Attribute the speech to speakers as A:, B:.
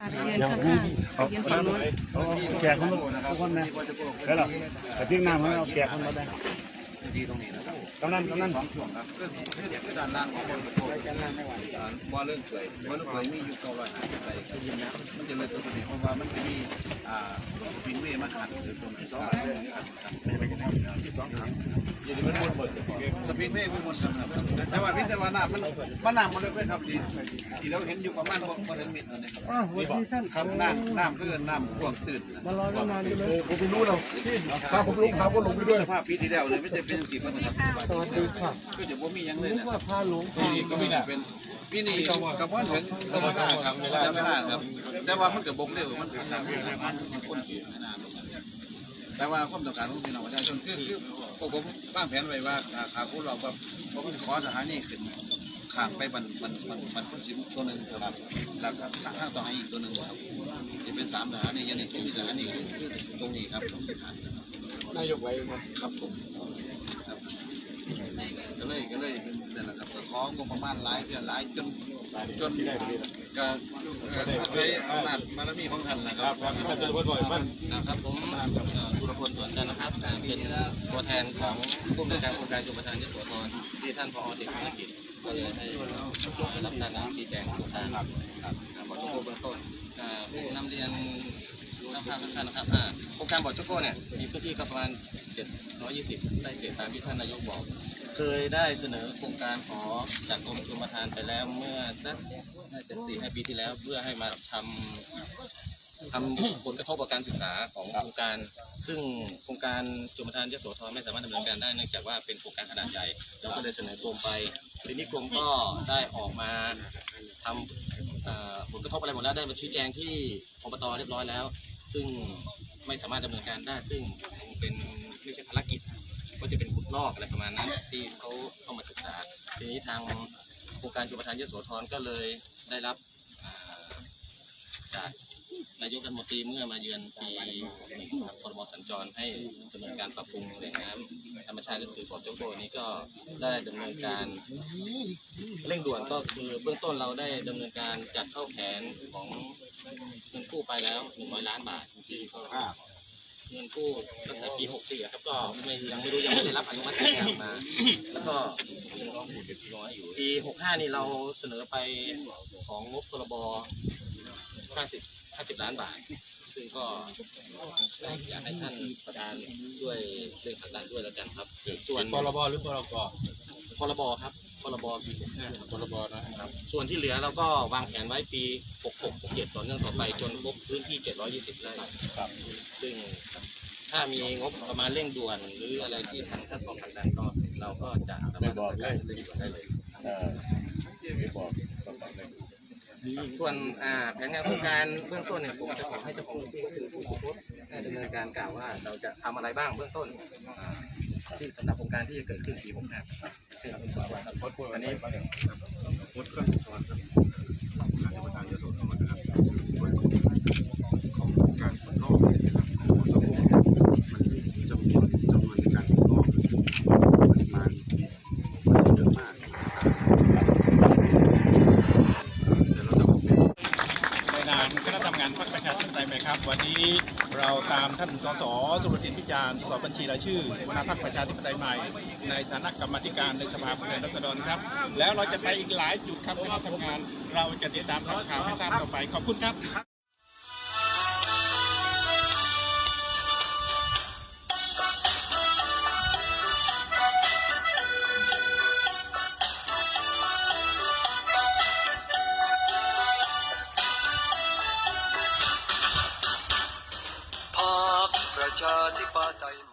A: ทะเบียนข้างๆทะเบียนฝั่งโน้น
B: แจกคนทุกคนนะแล้วหรอแต่พี่น้ำเขาเอาแจกคนมาได้
C: ดีตรงนี้นะครับ
B: กำนันกำนัน
C: สองช่วงครับเรื่องที่เด็กด้านล่างของคนโตว่าเรื่องเกยว่าเรื่องเกยมีอยู่เก้าร้อยห้าสิบไร่ก็ยินนะมันจะเลยตัวนี้เพราะว่ามันจะมีอ่าฟินเวย์มาขัดหรือตรงนี้ก็สปีดเวย์มันวนครับแต่ว่าพี่แต่ว่าน้ำมันมันน้ำมันเลยไปครับดีที่เราเห็นอยู่ประมาณบ่ถึงมิตรนั่นเองครับน้ำน้ำเพื่อนน้ำพ่วงตื่น
B: มารอตั้งนานเลย
D: ผมไม่รู้เราถ้าผมรู้ข่าวก็ลงไปด้วย
C: สภาพปีที่แล้วเลยไม่ได้เป็นสีมันนะครับ
D: สวัสดีค่ะ
C: ก็จะบ่มียังเลยนะ
D: ว่าพาหลง
C: ปีนี้ก็มีนะเป็นปีนี้กับว่าถึงธรรมดาครับธรรมดาครับ แต่ว่ามันเกิดบกเร็วมันอากาศมันมันคนสูงขนาดแต่ว่าความต้องการของพี่น้องประชาชนคือคือพวกผมวางแผนไว้ว่าขาคุณเราแบบผมขอสถานีขึ้นข้างไปบันบันบันบันพุ่นสิมตัวหนึ่งครับแล้วก็ข้างต่อให้อีกตัวหนึ่งครับจะเป็นสามสถานียังในที่สถานีคือตรงนี้ครับตรงสถานี
D: นายกไว้
C: ครับผมครับ ก็เลยก็เลยนั่นแหละครับก็ของงบประมาณหลายเดือนหลายจนจนก็อาศัยอำนาจบารมีของท่านนะครับนะครับผมมากับสุรพลสวนจันทร์นะครับเป็นตัวแทนของผู้อำนวยการโครงการชมประทานยโสธรที่ท่านผอติดภารกิจก็เลยให้รับการนำชี้แจงโครงการครับบอจุโกเบื้องต้นผู้นำเรียนนักภาพท่านนะครับโครงการบอจุโกเนี่ยมีพื้นที่ก็ประมาณ 720 ได้เศษตามที่ท่านนายกบอก เคยได้เสนอโครงการขอจากกรมชลประทานไปแล้วเมื่อสักน่าจะสี่ห้าปีที่แล้วเพื่อให้มาทำทำผลกระทบกับการศึกษาของโครงการ ซึ่งโครงการชลประทานยโสธรไม่สามารถดำเนินการได้เนื่องจากว่าเป็นโครงการขนาดใหญ่เราก็เลยเสนอกรมไปทีนี้กรมก็ได้ออกมาทำเอ่อผลกระทบอะไรหมดแล้วได้มาชี้แจงที่อบตเรียบร้อยแล้ว ซึ่งไม่สามารถดำเนินการได้ซึ่งคงเป็นไม่ใช่ภาร ก็จะเป็นขุดลอกอะไรประมาณนั้นที่เขาเข้ามาศึกษา ทีนี้ทางโครงการจุประทานยโสธรก็เลยได้รับจากนายกรัฐมนตรีเมื่อมาเยือนปีหนึ่งครับครมสัญจรให้ดำเนินการปรับปรุงแหล่งน้ำธรรมชาติก็คือปอโจโกนี้ก็ได้ดำเนินการเร่งด่วนก็คือเบื้องต้นเราได้ดำเนินการจัดเข้าแผนของเงินกู้ไปแล้ว100ล้านบาทที่ก็ เงินกู้ตั้งแต่ปี 64อะครับก็ไม่ยังไม่รู้ยังไม่ได้รับอนุมัติจากทางมา แล้วก็ปี 65 นี่เราเสนอไปของงบพรบ50 50 ล้านบาท ซึ่งก็อยากให้ท่านประธานช่วยเร่งผลักดันด้วยแล้วกันครับ ส่วน
D: พรบหรือพรก
C: พรบครับ พรบปี65
D: พรบนะครับ
C: ส่วนที่เหลือเราก็วางแผนไว้ปี 66 67ต่อเนื่องต่อไปจนครบพื้นที่ 720 ไร่
D: ครับ
C: ซึ่งถ้ามีงบประมาณเร่งด่วน หรืออะไรที่ทางท่านกองผลักดันก็เราก็จะสามารถดำเนินการเร่งด่วนได้เลย
D: เออไม่บอกก็ฟังเลย
C: ส่วนอ่าแผนงานโครงการเบื้องต้นเนี่ยผมจะขอให้เจ้าของพื้นที่ก็คือผู้โพสต์ได้ดำเนินการกล่าวว่าเราจะทำอะไรบ้างเบื้องต้นอ่าที่สำหรับโครงการที่จะเกิดขึ้นปี65 อันนี้
D: มดก็สอนครับประธานจะสอนธรรมนะครับส่วนของการขุดลอกนะครับของตะโกมันจำนวนจำนวนในการขุดลอกปริมาณเยอะมากเดี๋ยวเราจะออกแบบ
E: ในนามคณะทำงานพรรคประชาธิปไตยไหมครับ วันนี้ เราตามท่านสสสุรตินพิจารณ์สสบัญชีรายชื่อหัวหน้าพรรคประชาธิปไตยใหม่ ในฐานะกรรมธิการในสภาผู้แทนราษฎรครับ แล้วเราจะไปอีกหลายจุดครับคณะทำงาน เราจะติดตามข่าวให้ทราบต่อไปขอบคุณครับ
F: พร